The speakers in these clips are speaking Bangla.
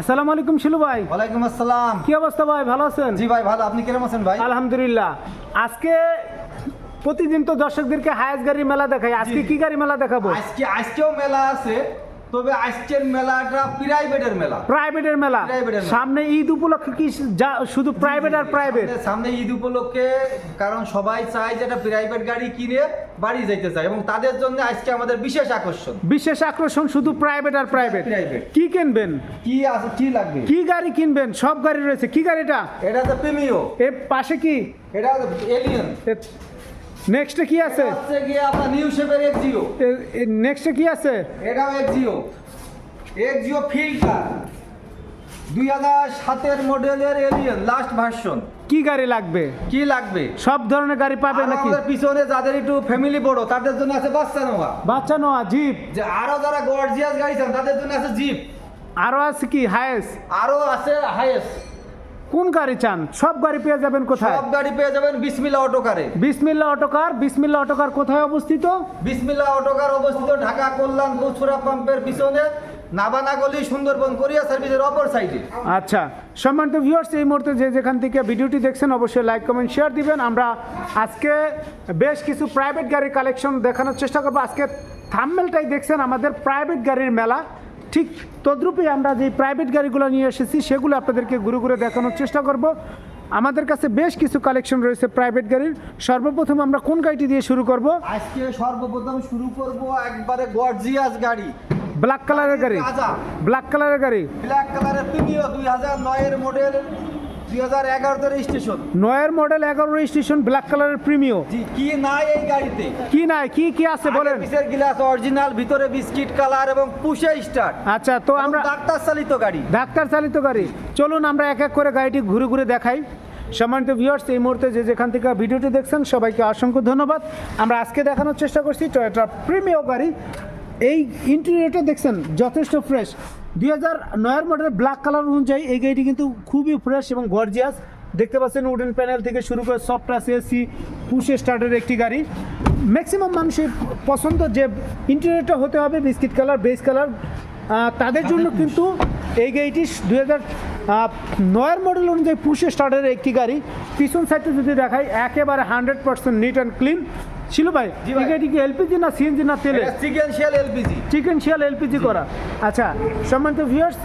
আসসালামু আলাইকুম শিলু ভাই। ওয়ালাইকুম আসসালাম। কি অবস্থা ভাই ভালো আছেন? জি ভাই ভালো। আপনি কেমন আছেন ভাই? আলহামদুলিল্লাহ। আজকে প্রতিদিন তো দর্শকদেরকে হায়াস গাড়ি মেলা দেখাই। আজকে কি গাড়ি মেলা দেখাবো? আজকে আজকেও মেলা আছে। তবে আজকের মেলাটা প্রাইভেটের মেলা। প্রাইভেটের মেলা। সামনে ঈদ উপলক্ষে কি যা- শুধু প্রাইভেট আর প্রাইভেট সামনে- ঈদ উপলক্ষে কারণ সবাই চায় যে একটা প্রাইভেট গাড়ি কিনে বাড়ি যেতে চায় এবং তাদের জন্য আজকে আমাদের বিশেষ আকর্ষণ। বিশেষ আকর্ষণ শুধু প্রাইভেট আর প্রাইভেট। কি কিনবেন? কি আছে কি লাগবে? কি গাড়ি কিনবেন? সব গাড়ি রয়েছে। কি গাড়িটা? এটা তো প্রিমিও এ পাশে কি? এটা এলিয়ন নেক্সটে কি আছে? হচ্ছে গিয়ে আপনার নিউ শেপের এক্সিও নেক্সটে কি আছে? এটাও এক্সিও এক্সিও ফিল্টার দুই হাজার সাতের মডেলের এলিয়ন লাস্ট ভার্সন কি গাড়ি লাগবে? কি লাগবে? সব ধরনের গাড়ি পাবে নাকি? আমাদের পিছনে যাদের একটু ফ্যামিলি বড় তাদের জন্য আছে বাচ্চা নোয়া বাচ্চা নোয়া জিপ যে আরও যারা গর্জিয়াস গাড়ি চান তাদের জন্য আছে জিপ আরও আছে কি? হায়েস আরও আছে হাইয়েস্ট কোন গাড়ি চান? সব গাড়ি পেয়ে যাবেন কোথায়? সব গাড়ি পেয়ে যাবেন বিসমিল্লা অটোকারে বিসমিল্লা অটোকার বিসমিল্লা অটোকার কোথায় অবস্থিত? বিসমিল্লা অটোকার অবস্থিত? ঢাকা কল্যাণপুর ছুরা পাম্পের পিছনে নাবানা গলি সুন্দরবন কোরিয়া সার্ভিসের অপর সাইডে। আচ্ছা সম্মানিত ভিউয়ার্স এই মুহূর্তে যে যেখান থেকে ভিডিওটি দেখছেন অবশ্যই লাইক কমেন্ট শেয়ার দিবেন। আমরা আজকে বেশ কিছু প্রাইভেট গাড়ির কালেকশন দেখানোর চেষ্টা করব। আজকে থাম্মেলটাই দেখছেন আমাদের প্রাইভেট গাড়ির মেলা। ঠিক তদ্রূপে আমরা যে প্রাইভেট গাড়িগুলো নিয়ে এসেছি সেগুলো আপনাদেরকে ঘুরে ঘুরে দেখানোর চেষ্টা করব। আমাদের কাছে বেশ কিছু কালেকশন রয়েছে প্রাইভেট গাড়ির। সর্বপ্রথম আমরা কোন গাড়িটি দিয়ে শুরু করব? আজকে সর্বপ্রথম শুরু করব একবারে গর্জিয়াস গাড়ি। ব্ল্যাক কালারের গাড়ি। ব্ল্যাক কালারের গাড়ি। ব্ল্যাক কালারের প্রিমিও দুই হাজার নয়ের মডেল দুই হাজার এগারোতে রেজিস্ট্রেশন নয়ের মডেল এগারো রেজিস্ট্রেশন ব্ল্যাক কালারের প্রিমিও জি কি নাই এই গাড়িতে? কি নাই? কি কি আছে বলেন? পিসের গ্লাস অরিজিনাল ভিতরে বিস্কিট কালার এবং পুষে স্টার্ট আচ্ছা তো আমরা ডাক্তার চালিত গাড়ি। ডাক্তার চালিত গাড়ি। চলুন আমরা এক এক করে গাড়িটি ঘুরে ঘুরে দেখাই। সম্মানিত ভিউয়ার্স এই মুহূর্তে যে যেখান থেকে ভিডিওটি দেখছেন সবাইকে অসংখ্য ধন্যবাদ। আমরা আজকে দেখানোর চেষ্টা করছি টয়োটা প্রিমিয় গাড়ি। এই ইন্টেরিয়রটা দেখছেন যথেষ্ট ফ্রেশ দুই হাজার নয়ের মডেলের ব্ল্যাক কালার অনুযায়ী এই গাড়িটি কিন্তু খুবই ফ্রেশ এবং গর্জিয়াস দেখতে পাচ্ছেন উডেন প্যানেল থেকে শুরু করে সফট আছে এসি পুষে স্টার্টের একটি গাড়ি। ম্যাক্সিমাম মানুষের পছন্দ যে ইন্টেরিয়রটা হতে হবে বিস্কিট কালার বেস কালার তাদের জন্য কিন্তু এই গাড়িটি দুই হাজার নয়ের মডেল অনুযায়ী পুষে স্টার্টের একটি গাড়ি। পিছন সাইডটা যদি দেখাই একেবারে hundred percent neat and clean ছিল ভাই। গাড়িটি কি এলপিজি না সিএনজি না তেলে? Sequential LPG. চিকেন শিয়াল এলপিজি করা। আচ্ছা সম্মানিত ভিউয়ার্স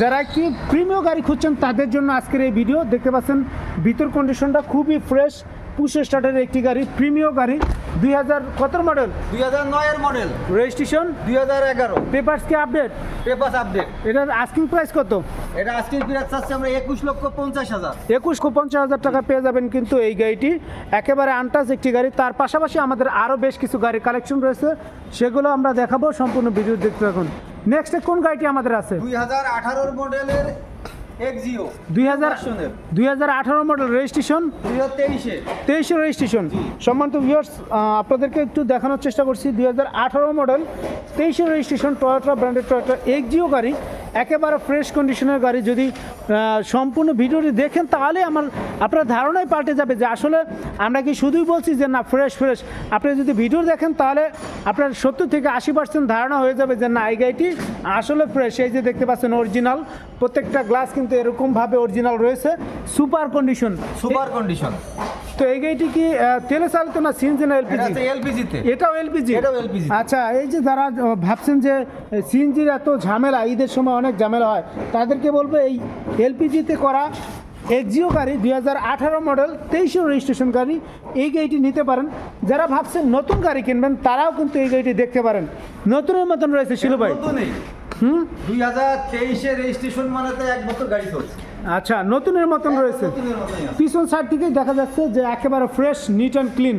যারা কি প্রিমিয় গাড়ি খুঁজছেন তাদের জন্য আজকের এই ভিডিও দেখতে পাচ্ছেন ভিতর কন্ডিশনটা খুবই ফ্রেশ পুষে স্টার্টের একটি গাড়ি প্রিমিয় গাড়ি দুই হাজার কত মডেল? দুই হাজার নয়ের মডেল। রেজিস্ট্রেশন দুই হাজার এগারো। পেপার্স কি আপডেট পেপাস আপডেট এটার আস্কিং প্রাইস কত? এটা আজকের পিরাজ চাচ্ছি আমরা একুশ লক্ষ পঞ্চাশ হাজার। একুশ পঞ্চাশ হাজার টাকা পেয়ে যাবেন কিন্তু এই গাড়িটি। একেবারে আনটাস একটি গাড়ি। তার পাশাপাশি আমাদের আরও বেশ কিছু গাড়ি কালেকশন রয়েছে। সেগুলো আমরা দেখাবো সম্পূর্ণ ভিডিও দেখতে থাকুন। নেক্সট কোন গাড়িটি আমাদের আছে? দুই হাজার আঠারোর মডেলের এক্সিও দুই হাজার দুই হাজার আঠারো মডেল রেজিস্ট্রেশন। তেইশে। তেইশে রেজিস্ট্রেশন। সম্মানিত ভিউয়ার্স আপনাদেরকে একটু দেখানোর চেষ্টা করছি। দুই হাজার আঠারো মডেল তেইশে registration Toyota branded Toyota Axio গাড়ি। একেবারে ফ্রেশ কন্ডিশনের গাড়ি। যদি সম্পূর্ণ ভিডিওটি দেখেন তাহলে আমার আপনার ধারণাই পাল্টে যাবে যে আসলে আমরা কি শুধুই বলছি যে না ফ্রেশ ফ্রেশ আপনি যদি ভিডিও দেখেন তাহলে আপনার সত্তর থেকে আশি পার্সেন্ট ধারণা হয়ে যাবে যে না এই গাড়িটি আসলে ফ্রেশ এই যে দেখতে পাচ্ছেন অরিজিনাল প্রত্যেকটা গ্লাস কিন্তু এরকমভাবে অরিজিনাল রয়েছে। সুপার কন্ডিশন সুপার কন্ডিশন তো এই গাড়িটি কি তেলে চালিত না সিএনজি না এলপিজি এলপিজিতে এটাও এলপিজি এটাও LPG আচ্ছা এই যে যারা ভাবছেন যে সিএনজির এত ঝামেলা ঈদের সময় অনেক ঝামেলা হয় তাদেরকে বলব এই এলপিজিতে করা এক্সিও গাড়ি দুই হাজার আঠারো মডেল তেইশে রেজিস্ট্রেশন গাড়ি এই গাড়িটি নিতে পারেন। যারা ভাবছেন নতুন গাড়ি কিনবেন তারাও কিন্তু এই গাড়িটি দেখতে পারেন। নতুনের মতন রয়েছে শিলু ভাই। হুম? দুই হাজার তেইশে রেজিস্ট্রেশন মানে তো এক বছর গাড়ি চলছে। আচ্ছা নতুনের মতন রয়েছে। নতুনের মতোই পিছন সাইড থেকেই দেখা যাচ্ছে যে একেবারে ফ্রেশ নিট অ্যান্ড ক্লিন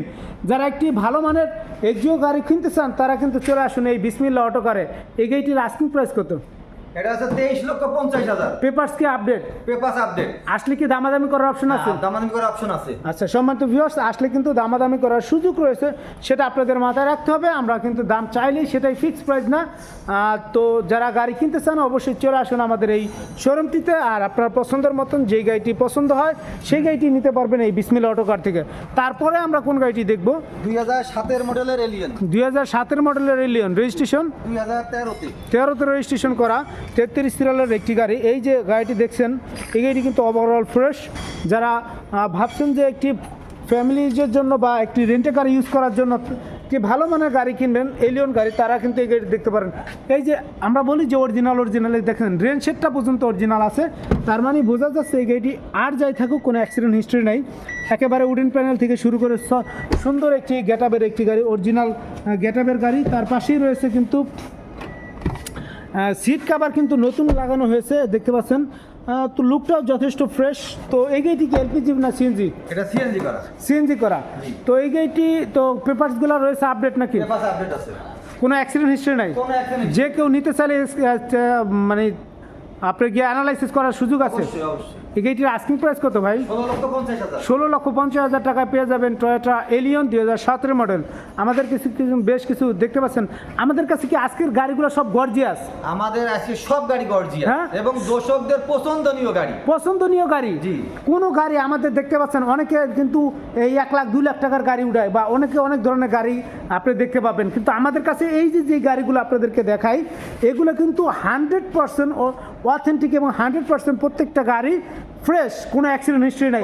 যারা একটি ভালো মানের এক্সিও গাড়ি কিনতে চান তারা কিন্তু চলে আসুন এই বিসমিল্লা অটো কারে। এই গাড়িটির আস্কিং প্রাইস কত? এটা হচ্ছে তেইশ লক্ষ পঞ্চাশ হাজার। পেপার্স কি আপডেট পেপাস আপডেট আসলে কি দামাদামি করার অপশন আছে? দামাদামি করার অপশন আছে। আচ্ছা সম্মানিত ভিউয়ার্স আসলে কিন্তু দামাদামি করার সুযোগ রয়েছে সেটা আপনাদের মাথায় রাখতে হবে। আমরা কিন্তু দাম চাইলেই সেটাই ফিক্সড প্রাইস না। তো যারা গাড়ি কিনতে চান অবশ্যই চলে আসুন আমাদের এই শোরুমটিতে আর আপনার পছন্দের মতন যেই গাড়িটি পছন্দ হয় সেই গাড়িটি নিতে পারবেন এই বিসমিল্লা অটো কার থেকে। তারপরে আমরা কোন গাড়িটি দেখব? দুই হাজার সাতের মডেলের এলিয়ন দুই হাজার সাতের মডেলের এলিয়ন রেজিস্ট্রেশন দুই হাজার তেরোতে। তেরোতে রেজিস্ট্রেশন করা। তেত্রিশ সিরিয়ালের একটি গাড়ি। এই যে গাড়িটি দেখছেন, এই গাড়িটি কিন্তু ওভারঅল ফ্রেশ যারা ভাবছেন যে একটি ফ্যামিলিজের জন্য বা একটি রেন্টে গাড়ি ইউজ করার জন্য যে ভালো মানের গাড়ি কিনবেন এলিয়ন গাড়ি, তারা কিন্তু এই গাড়ি দেখতে পারেন। এই যে আমরা বলি যে অরিজিনাল অরিজিনাল দেখেন রেন সেটটা পর্যন্ত অরিজিনাল আছে। তার মানে বোঝা যাচ্ছে এই গাড়িটি আর যাই থাকুক, কোনো অ্যাক্সিডেন্ট হিস্ট্রি নেই। একেবারে উডেন প্যানেল থেকে শুরু করে সুন্দর একটি গেটাবের একটি গাড়ি অরিজিনাল গেটাবের গাড়ি। তার পাশেই রয়েছে কিন্তু সিট কাভার কিন্তু নতুন লাগানো হয়েছে দেখতে পাচ্ছেন। তো লুকটাও যথেষ্ট ফ্রেশ তো এই গাড়িটি কি এলপিজি না সিএনজি এটা সিএনজি করা। সিএনজি করা। তো এই গাড়িটি তো পেপারসগুলো রয়েছে আপডেট নাকি? আপডেট আছে। কোনো অ্যাক্সিডেন্ট হিস্ট্রি নাই? কোনো অ্যাক্সিডেন্ট যে কেউ নিতে চাইলে মানে আপনার গিয়ে অ্যানালাইসিস করার সুযোগ আছে? এই আস্কিং প্রাইস কত ভাই? ষোলো লক্ষ পঞ্চাশ হাজার। টাকায় পেয়ে যাবেন টয়োটা এলিয়ন দুই হাজার সতেরো মডেল আমাদের কিছু কিছু বেশ কিছু দেখতে পাচ্ছেন। আমাদের কাছে কি আজকের গাড়িগুলো সব গর্জিয়াস আমাদের আজকে সব গাড়ি গর্জিয়া হ্যাঁ? এবং দর্শকদের পছন্দনীয় গাড়ি। পছন্দনীয় গাড়ি। জি। কোনো গাড়ি আমাদের দেখতে পাচ্ছেন অনেকে কিন্তু এই এক লাখ দুই লাখ টাকার গাড়ি উঠায় বা অনেকে অনেক ধরনের গাড়ি আপনি দেখতে পাবেন। কিন্তু আমাদের কাছে এই যে যে গাড়িগুলো আপনাদেরকে দেখাই এগুলো কিন্তু হান্ড্রেড পার্সেন্ট অথেন্টিক এবং হান্ড্রেড পার্সেন্ট প্রত্যেকটা গাড়ি ফ্রেশ কোনো অ্যাক্সিডেন্ট হিস্ট্রি নাই।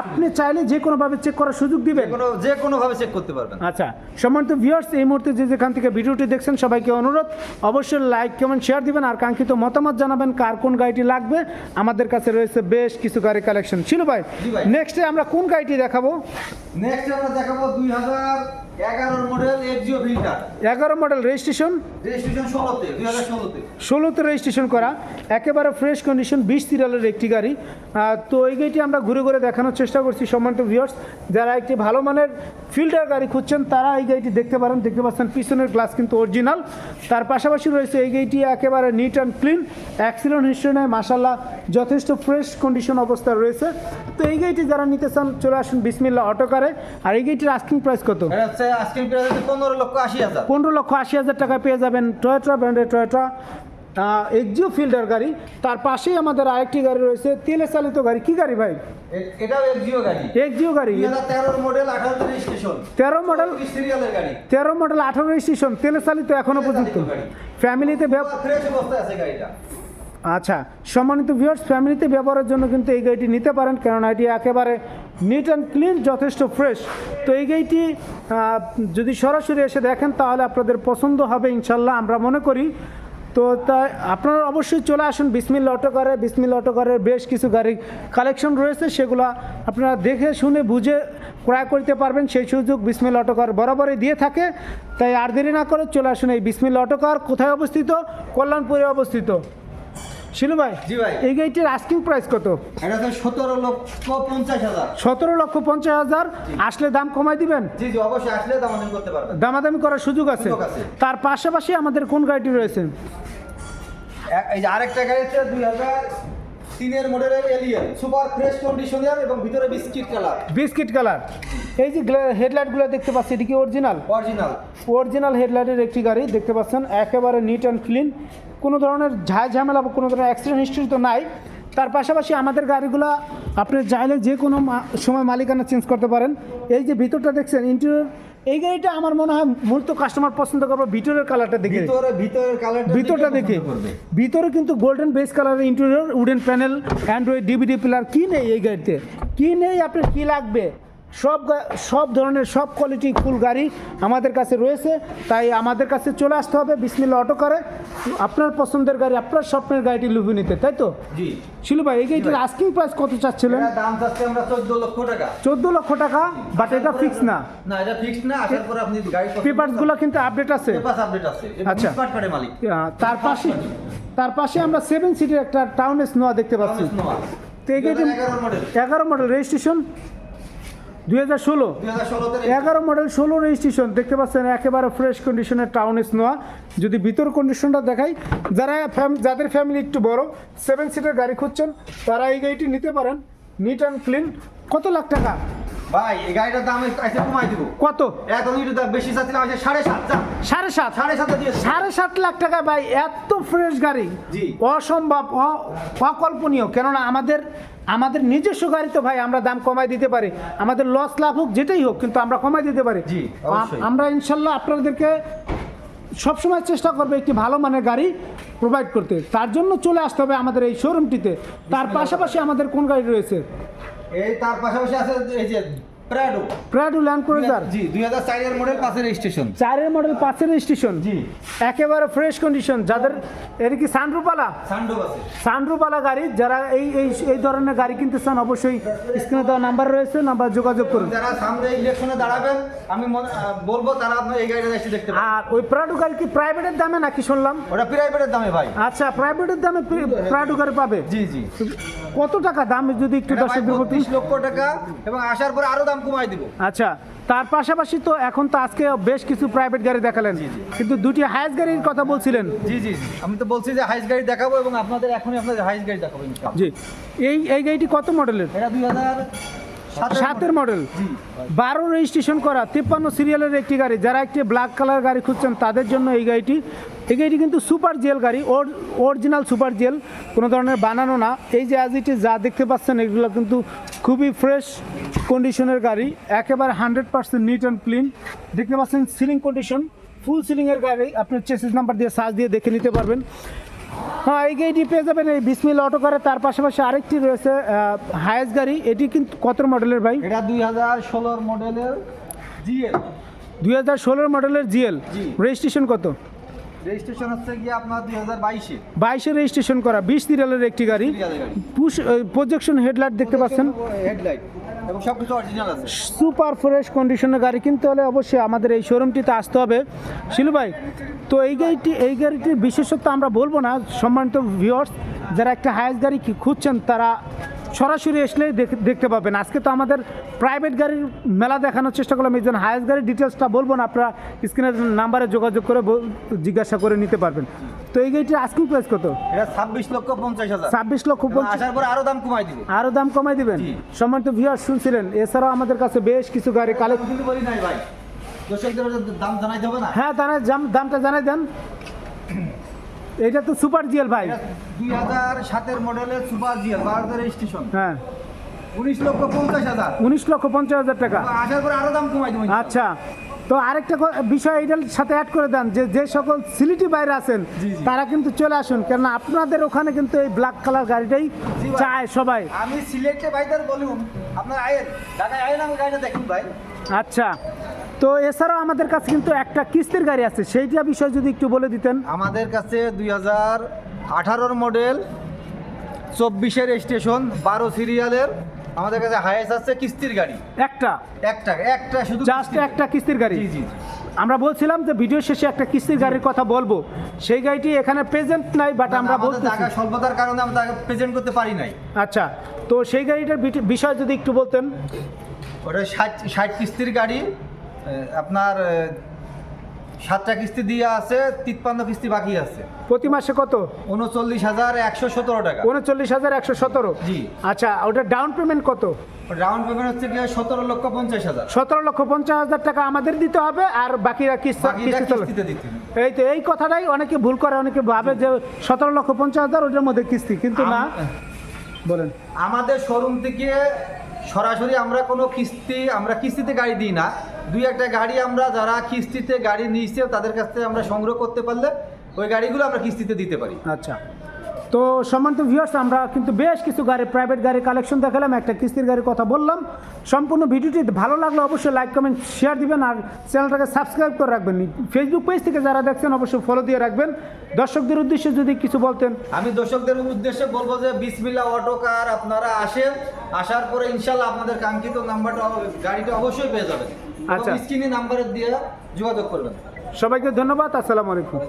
আপনি চাইলে যে কোনোভাবে চেক করার সুযোগ দিবেন। কোনো যে কোনোভাবে চেক করতে পারবেন। আচ্ছা সম্মানিত ভিউয়ার্স এই মুহূর্তে যে যেখান থেকে ভিডিওটি দেখছেন সবাইকে অনুরোধ অবশ্যই লাইক কমেন্ট শেয়ার দিবেন আর কাঙ্ক্ষিত মতামত জানাবেন কার কোন গাড়িটি লাগবে। আমাদের কাছে রয়েছে বেশ কিছু গাড়ি কালেকশন ছিল ভাই নেক্সটে আমরা কোন গাড়িটি দেখাবো? নেক্সটে আমরা দেখাবো দুই হাজার ফিল্টার এগারো মডেল রেজিস্ট্রেশন? রেজিস্ট্রেশন ষোলোতে রেজিস্ট্রেশন করা একেবারে ফ্রেশ কন্ডিশন বিশ তিরালের একটি গাড়ি। তো এই গাড়িটি আমরা ঘুরে ঘুরে দেখানোর চেষ্টা করছি সম্মানিত ভিউয়ার্স যারা একটি ভালো মানের ফিল্টার গাড়ি খুঁজছেন তারা এই গাড়িটি দেখতে পারেন দেখতে পাচ্ছেন পিছনের গ্লাস কিন্তু অরিজিনাল তার পাশাপাশি রয়েছে এই গাড়িটি একেবারে neat and clean accident history নেয় মাসাল্লাহ যথেষ্ট ফ্রেশ কন্ডিশন অবস্থা রয়েছে। তো এই গাড়িটি যারা নিতে চান চলে আসুন বিসমিল্লা অটোকারে আর এই গাড়িটির আস্কিং প্রাইস কত? প্রাইস হচ্ছে পনেরো লক্ষ আশি হাজার। পনেরো লক্ষ আশি হাজার টাকা পেয়ে যাবেন টয়োটা ব্র্যান্ডের টয়োটা এক্সিও ফিল্ডার গাড়ি। তার পাশেই আমাদের আরেকটি গাড়ি রয়েছে তেলে চালিত গাড়ি। কি গাড়ি ভাই? এটাও এক্সিও গাড়ি। এক্সিও তেরোর মডেল রেজিস্ট্রেশন তেরো মডেল সিরিয়ালের গাড়ি। তেরো মডেল আঠারো রেজিস্ট্রেশন তেলে চালিত এখনও পর্যন্ত। ফ্যামিলিতে ফ্রেশ অবস্থায় আছে গাড়িটা। আচ্ছা সম্মানিত ভিউয়ার্স ফ্যামিলিতে ব্যবহারের জন্য কিন্তু এই গাড়িটি নিতে পারেন। কেননা এটি একেবারে নিট অ্যান্ড ক্লিন যথেষ্ট ফ্রেশ তো এই গাড়িটি যদি সরাসরি এসে দেখেন, তাহলে আপনাদের পছন্দ হবে, ইনশাল্লাহ আমরা মনে করি। তো তাই আপনারা অবশ্যই চলে আসুন বিসমিল অটোকারে বিসমিল অটোকারের বেশ কিছু গাড়ি কালেকশন রয়েছে, সেগুলো আপনারা দেখে, শুনে, বুঝে ক্রয় করতে পারবেন। সেই সুযোগ বিসমিল অটোকার বরাবরই দিয়ে থাকে। তাই আর দেরি না করে চলে আসুন এই বিসমিল অটোকার কোথায় অবস্থিত? কল্যাণপুরে অবস্থিত। শিলু ভাই জি ভাই। এই গাড়িটির আস্কিং প্রাইস কত? এটা হচ্ছে সতেরো লক্ষ পঞ্চাশ হাজার। সতেরো লক্ষ পঞ্চাশ হাজার। আসলে দাম কমাই দিবেন? জি জি অবশ্যই আসলে দামাদামি করতে পারবেন। দামাদামি করার সুযোগ আছে? তার পাশাপাশি আমাদের কোন গাড়িটি রয়েছে? এই যে আরেকটা গাড়ি হচ্ছে দুই হাজার তিনের মডেলের এলিয়ন সুপার ফ্রেশ কন্ডিশনার এবং ভিতরে বিস্কিট কালার বিস্কিট কালার এই যে হেডলাইটগুলো দেখতে পাচ্ছি এটি কি অরিজিনাল অরিজিনাল অরিজিনাল হেডলাইটের একটি গাড়ি দেখতে পাচ্ছেন একেবারে নিট অ্যান্ড ক্লিন কোনো ধরনের ঝাঁ ঝামেলা বা কোনো ধরনের অ্যাক্সিডেন্ট হিস্ট্রি তো নাই। তার পাশাপাশি আমাদের গাড়িগুলো আপনি চাইলে যে কোনো সময় মালিকানা চেঞ্জ করতে পারেন। এই যে ভিতরটা দেখছেন ইন্টেরিয়র এই গাড়িটা আমার মনে হয় মূলত কাস্টমার পছন্দ করবে ভিতরের কালারটা দেখে। ভিতরে ভিতরের কালার ভিতরটা দেখে। ভিতরে কিন্তু golden base colour interior wooden panel android DVD player কী নেই এই গাড়িতে? কী নেই আপনার কী লাগবে? সব সব ধরনের সব কোয়ালিটি ফুল গাড়ি আমাদের কাছে রয়েছে। তাই আমাদের কাছে চলে আসতে হবে বিসমিল্লা অটো করে। আপনার পছন্দের গাড়ি আপনার স্বপ্নের গাড়িটি লুভে নিতে তাই তো? জি। শিলু ভাই এই গাড়িটির আস্কিং প্রাইস কত চাচ্ছিলেন? দাম চাচ্ছি আমরা চোদ্দ লক্ষ টাকা। চোদ্দ লক্ষ টাকা বাট এটা ফিক্স না। না এটা না আসার পরে আপনি গাড়ি পেপারসগুলো কিন্তু আপডেট আছে। পেপার আপডেট আছে। আচ্ছা। মালিক। তার পাশে তার পাশে আমরা সেভেন সিটের একটা টাউন এস নোয়া দেখতে পাচ্ছি। তো এই গাড়িটি এগারো মডেল রেজিস্ট্রেশন দুই হাজার ষোলো। এগারো মডেল ষোলো রেজিস্ট্রেশন দেখতে পাচ্ছেন একেবারে ফ্রেশ কন্ডিশনের টাউন এস নোয়া যদি ভিতর কন্ডিশনটা দেখাই যারা যাদের ফ্যামিলি একটু বড় সেভেন সিটের গাড়ি খুঁজছেন তারা এই গাড়িটি নিতে পারেন। নিট অ্যান্ড ক্লিন কত লাখ টাকা? ভাই এই গাড়িটার দাম এসে কমাই দিব। কত? এখন একটু দাম বেশি চাচ্ছিলাম আছে সাড়ে সাত সাড়ে সাত? সাড়ে সাতে দিয়ে সাড়ে সাত লাখ টাকা ভাই এত ফ্রেশ গাড়ি। জি। অসম্ভব অকল্পনীয়। কেননা আমাদের আমাদের নিজস্ব গাড়ি তো ভাই আমরা দাম কমাই দিতে পারি। আমাদের লস লাভ হোক যেটাই হোক কিন্তু আমরা কমাই দিতে পারি। জি, আমরা ইনশাল্লাহ আপনাদেরকে সবসময় চেষ্টা করবে একটি ভালো মানের গাড়ি প্রোভাইড করতে। তার জন্য চলে আসতে হবে আমাদের এই শোরুমটিতে তার পাশাপাশি আমাদের কোন গাড়ি রয়েছে? এই তার পাশাপাশি আছে এই যে Prado Prado Land Cruiser G দুই হাজার চারের মডেল পাশের স্টেশন চারের মডেল পাঁচের স্টেশন জি। একেবারে ফ্রেশ কন্ডিশন যাদের কি সানরুপালা সান্ডো আছে। সানরুপালা গাড়ি যারা এই এই এই ধরনের গাড়ি কিনতে চান অবশ্যই স্ক্রিনে দেওয়া নাম্বার রয়েছে নাম্বার যোগাযোগ করুন। যারা সামনে ইলেকশনে দাঁড়াবেন আমি বলব তারা আপনার এই গাড়িটা এসে দেখতে আর ওই প্রাডু গাড়ি কি প্রাইভেটের দামে নাকি শুনলাম? ওটা প্রাইভেটের দামে ভাই। আচ্ছা প্রাইভেটের দামে প্রাডু গাড়ি পাবে? জি জি। কত টাকা দাম যদি একটু দর্শক লক্ষ টাকা এবং আসার পরে আরও দাম কমাই দিব। আচ্ছা তার পাশাপাশি তো এখন তো আজকে বেশ কিছু প্রাইভেট গাড়ি দেখালেন। কিন্তু দুটি হাইস গাড়ির কথা বলছিলেন। জি জি আমি তো বলছি যে হাইস গাড়ি দেখাবো এবং আপনাদের এখনই আপনাদের হাইস গাড়ি দেখাবো জি। এই এই গাড়িটি কত মডেলের এটা দুই হাজার সাতের মডেল। বারো রেজিস্ট্রেশন করা তিপ্পান্ন সিরিয়ালের একটি গাড়ি। যারা একটি ব্ল্যাক কালার গাড়ি খুঁজছেন তাদের জন্য এই গাড়িটি। এই গাড়িটি কিন্তু সুপার জেল গাড়ি ওর অরিজিনাল সুপার জেল কোনো ধরনের বানানো না। এই যে আজ ইটি যা দেখতে পাচ্ছেন এগুলো কিন্তু খুবই ফ্রেশ কন্ডিশনের গাড়ি। একেবারে hundred percent neat and clean দেখতে পাচ্ছেন সিলিং কন্ডিশন ফুল সিলিংয়ের গাড়ি। আপনি চেসিস নাম্বার দিয়ে সার্চ দিয়ে দেখে নিতে পারবেন। হ্যাঁ এই গাড়িটি পেয়ে যাবেন এই বিসমিল অটো কারে। তার পাশাপাশি আরেকটি রয়েছে হায়েস গাড়ি। এটি কিন্তু কত মডেলের ভাই? এটা দুই হাজার ষোলোর মডেলের জিএল। দুই হাজার ষোলোর মডেলের জিএল। রেজিস্ট্রেশন কত? রেজিস্ট্রেশন হচ্ছে গিয়ে আপনার দুই হাজার বাইশে। বাইশে রেজিস্ট্রেশন করা। বিশ সিরিয়ালের একটি গাড়ি। গাড়ি। পুশ প্রজেকশন হেডলাইট দেখতে পাচ্ছেন। হেডলাইট এবং সবকিছু অরিজিনাল আছে। সুপার ফ্রেশ কন্ডিশনের গাড়ি কিনতে হলে অবশ্যই আমাদের এই শোরুমটিতে আসতে হবে। শিলু ভাই, তো এই গাড়িটি, এই গাড়িটির বিশেষত্ব আমরা বলব না। সম্মানিত ভিউয়ার্স যারা একটা হায়াস গাড়ি খুঁজছেন, তারা সরাসরি আসলেই দেখ- দেখতে পাবেন। আজকে তো আমাদের প্রাইভেট গাড়ির মেলা দেখানোর চেষ্টা করলাম। এই জন্য হায়াস গাড়ির ডিটেলসটা বলব না আপনারা স্ক্রিনের নাম্বারে যোগাযোগ করে জিজ্ঞাসা করে নিতে পারবেন। তো এই গাড়িটির আস্কিং প্রাইস কত? এটা ছাব্বিশ লক্ষ পঞ্চাশ হাজার। ছাব্বিশ লক্ষ পঞ্চাশ আসার পরে আরও দাম কমাই দিব। আরও দাম কমাই দিবেন। সম্মানিত ভিউয়ার শুনছিলেন এছাড়াও আমাদের কাছে বেশ কিছু গাড়ি কালেক্ট কিন্তু বলি নাই ভাই। দর্শকদের দাম জানাইতে হবে না। হ্যাঁ দামটা জানাই দেন। এটা তো সুপার জিএল ভাই। দুই হাজার সাতের মডেলের সুপার জিএল ভারতের রেজিস্ট্রেশন। হ্যাঁ। উনিশ লক্ষ পঞ্চাশ হাজার। উনিশ লক্ষ পঞ্চাশ হাজার টাকা। আসার পরে আরও দাম কমাই দেবো। আচ্ছা। তো আরেকটা বিষয় এটার সাথে অ্যাড করে দেন যে যে সকল সিলিটি বাইরে আছেন। তারা কিন্তু চলে আসুন কেননা আপনাদের ওখানে কিন্তু এই ব্ল্যাক কালার গাড়িটাই চায় সবাই। আমি সিলেক্টে ভাইদের বলুন আপনার আয়ের দাদা আয়েন আমি গাড়িটা দেখুন ভাই। আচ্ছা। তো এছাড়াও আমাদের কাছে কিন্তু একটা কিস্তির গাড়ি আছে সেইটা বিষয় যদি একটু বলে দিতেন। আমাদের কাছে দুই হাজার আঠারোর মডেল চব্বিশের স্টেশন বারো সিরিয়ালের আমাদের কাছে হায়েস আছে কিস্তির গাড়ি। একটা? একটা একটা শুধু জাস্ট একটা কিস্তির গাড়ি? জি জি আমরা বলছিলাম যে ভিডিও শেষে একটা কিস্তির গাড়ির কথা বলব। সেই গাড়িটি এখানে প্রেজেন্ট নাই বাট আমরা বলতে জায়গা স্বল্পতার কারণে আমরা তাকে প্রেজেন্ট করতে পারি নাই। আচ্ছা তো সেই গাড়িটার বিষয় যদি একটু বলতেন। ওটা ষাট ষাট কিস্তির গাড়ি আপনার সাতটা কিস্তি দিয়ে আছে তিপ্পান্ন কিস্তি বাকি আছে। প্রতি মাসে কত? উনচল্লিশ হাজার একশো সতেরো টাকা। উনচল্লিশ হাজার একশো সতেরো? জি। আচ্ছা ওটা ডাউন পেমেন্ট কত? রাউন্ড পেমেন্ট হচ্ছে গিয়ে সতেরো লক্ষ পঞ্চাশ হাজার। সতেরো লক্ষ পঞ্চাশ হাজার টাকা আমাদের দিতে হবে আর বাকিরা কিস্তি কিস্তি কিস্তিতে দিতে এই তো এই কথাটাই অনেকে ভুল করে অনেকে ভাবে যে সতেরো লক্ষ পঞ্চাশ হাজার ওটার মধ্যে কিস্তি কিন্তু না। বলেন। আমাদের শোরুম থেকে সরাসরি আমরা কোনো কিস্তি, আমরা কিস্তিতে গাড়ি দিই না। দুই একটা গাড়ি আমরা যারা কিস্তিতে গাড়ি নিয়েছে, তাদের কাছ থেকে আমরা সংগ্রহ করতে পারলে ওই গাড়িগুলো আমরা কিস্তিতে দিতে পারি। আচ্ছা। তো সম্মানিত ভিউয়ার্স আমরা কিন্তু বেশ কিছু গাড়ি প্রাইভেট গাড়ি কালেকশন দেখালাম একটা কিস্তির গাড়ির কথা বললাম। সম্পূর্ণ ভিডিওটি ভালো লাগলে অবশ্যই লাইক কমেন্ট শেয়ার দিবেন আর চ্যানেলটাকে সাবস্ক্রাইব করে রাখবেন। ফেসবুক পেজ থেকে যারা দেখছেন অবশ্যই ফলো দিয়ে রাখবেন। দর্শকদের উদ্দেশ্যে যদি কিছু বলতেন। আমি দর্শকদের উদ্দেশ্যে বলব যে বিসমিল্লা অটো কার আপনারা আসেন আসার পরে ইনশাল্লাহ আপনাদের কাঙ্ক্ষিত নাম্বারটা গাড়িটা অবশ্যই পেয়ে যাবেন। আচ্ছা। স্ক্রিনে নাম্বারের দিয়ে যোগাযোগ করবেন। সবাইকে ধন্যবাদ আসসালামু আলাইকুম।